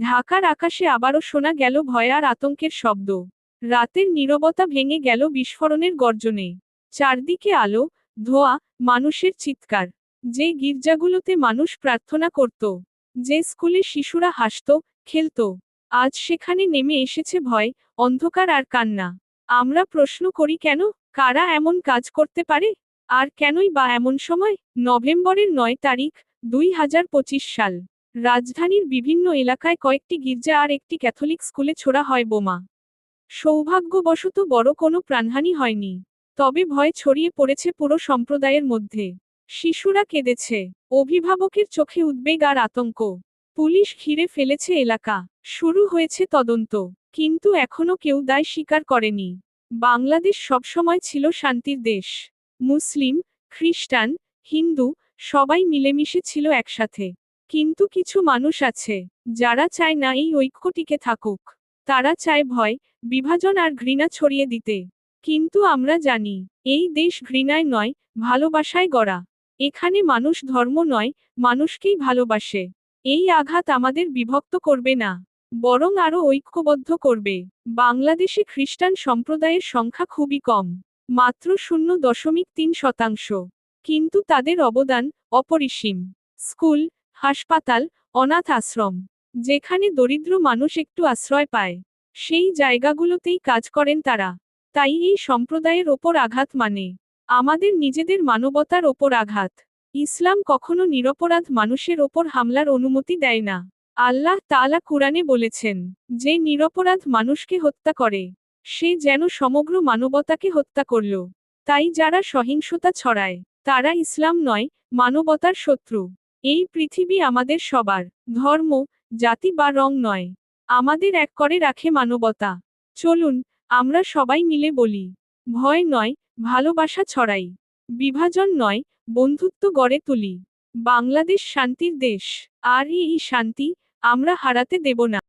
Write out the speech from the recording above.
ঢাকার আকাশে আবারও শোনা গেল ভয় আর আতঙ্কের শব্দ। রাতের নীরবতা ভেঙে গেল বিস্ফোরণের গর্জনে। চারদিকে আলো, ধোয়া, মানুষের চিৎকার। যে গির্জাগুলোতে মানুষ প্রার্থনা করত, যে স্কুলে শিশুরা হাসত, খেলত, আজ সেখানে নেমে এসেছে ভয়, অন্ধকার আর কান্না। আমরা প্রশ্ন করি, কেন? কারা এমন কাজ করতে পারে? আর কেনই বা এমন সময়? নভেম্বরের নয় তারিখ, দুই হাজার পঁচিশ সাল। রাজধানীর বিভিন্ন এলাকায় কয়েকটি গির্জা আর একটি ক্যাথলিক স্কুলে ছোড়া হয় বোমা। সৌভাগ্যবশত বড় কোনো প্রাণহানি হয়নি, তবে ভয় ছড়িয়ে পড়েছে পুরো সম্প্রদায়ের মধ্যে। শিশুরা কেঁদেছে, অভিভাবকের চোখে উদ্বেগ আর আতঙ্ক। পুলিশ ঘিরে ফেলেছে এলাকা। শুরু হয়েছে তদন্ত, কিন্তু এখনও কেউ দায় স্বীকার করেনি। বাংলাদেশ সবসময় ছিল শান্তির দেশ। মুসলিম, খ্রিস্টান, হিন্দু সবাই মিলেমিশে ছিল একসাথে। কিন্তু কিছু মানুষ আছে, যারা চায় না এই ঐক্য টিকে থাকুক। তারা চায় ভয়, বিভাজন আর ঘৃণা ছড়িয়ে দিতে। কিন্তু আমরা জানি, এই দেশ ঘৃণায় নয়, ভালোবাসায় গড়া। এখানে মানুষ ধর্ম নয়, মানুষকেই ভালোবাসে। এই আঘাত আমাদের বিভক্ত করবে না, বরং আরও ঐক্যবদ্ধ করবে। বাংলাদেশে খ্রিস্টান সম্প্রদায়ের সংখ্যা খুবই কম, মাত্র শূন্য দশমিক তিন শতাংশ। কিন্তু তাদের অবদান অপরিসীম। স্কুল হাসপাতাল, অনাথ আশ্রম, যেখানে দরিদ্র মানুষ একটু আশ্রয় পায়। সেই জায়গাগুলোতেই কাজ করেন তারা। তাই এই সম্প্রদায়ের ওপর আঘাত মানে আমাদের নিজেদের মানবতার ওপর আঘাত। ইসলাম কখনো নিরপরাধ মানুষের ওপর হামলার অনুমতি দেয় না। আল্লাহ তাআলা কুরআনে বলেছেন, যে নিরপরাধ মানুষকে হত্যা করে, সে যেন সমগ্র মানবতাকে হত্যা করল। তাই যারা সহিংসতা ছড়ায়, তারা ইসলাম নয়, মানবতার শত্রু। এই পৃথিবী আমাদের সবার, ধর্ম, জাতি বা রং নয়। আমাদের এক করে রাখে মানবতা। চলুন, আমরা সবাই মিলে বলি, ভয় নয়, ভালোবাসা ছড়াই। বিভাজন নয়, বন্ধুত্ব গড়ে তুলি। বাংলাদেশ শান্তির দেশ। আর এই শান্তি, আমরা হারাতে দেব না।